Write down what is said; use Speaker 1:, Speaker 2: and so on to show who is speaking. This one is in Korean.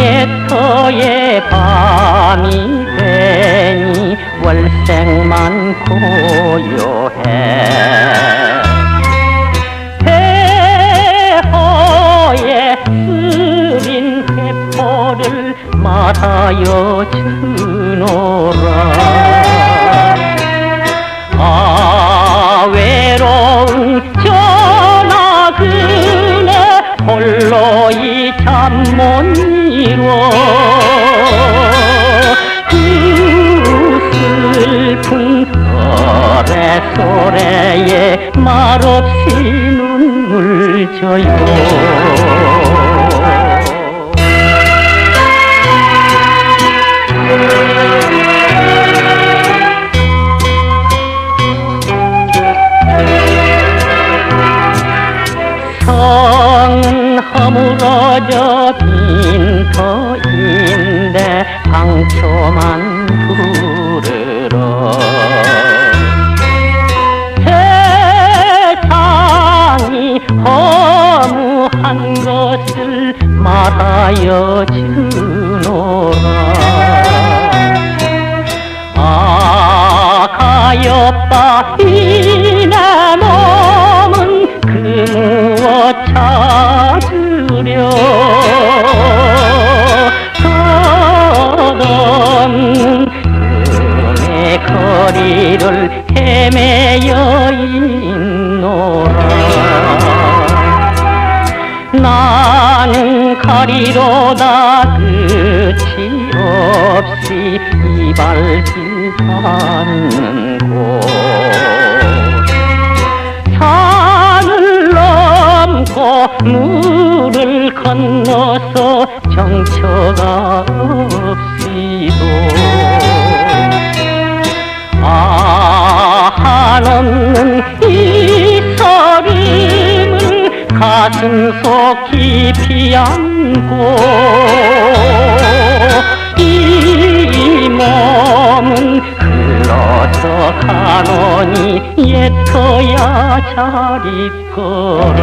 Speaker 1: 옛터의 밤이 되니 월생만 고요해. 배허에 쓰린 회포를 말하여 주노라 홀로 이잠못 이뤄 그 슬픈 노래 소래에 말없이 눈물 져요 빈 터인데 상처만 부르러 세상이 허무한 것을 말하여 주노라. 아 가엾다. 이내 몸은 그 찾으려 떠도는 꿈의 거리를 헤매여 있노라. 나는 가리로다 끝이 없이 이발길 닿는 곳 물을 건너서 정처가 없이도. 아 한없는 이 서름을 가슴 속 깊이 안고 와서 가노니 옛터야 잘 있거라.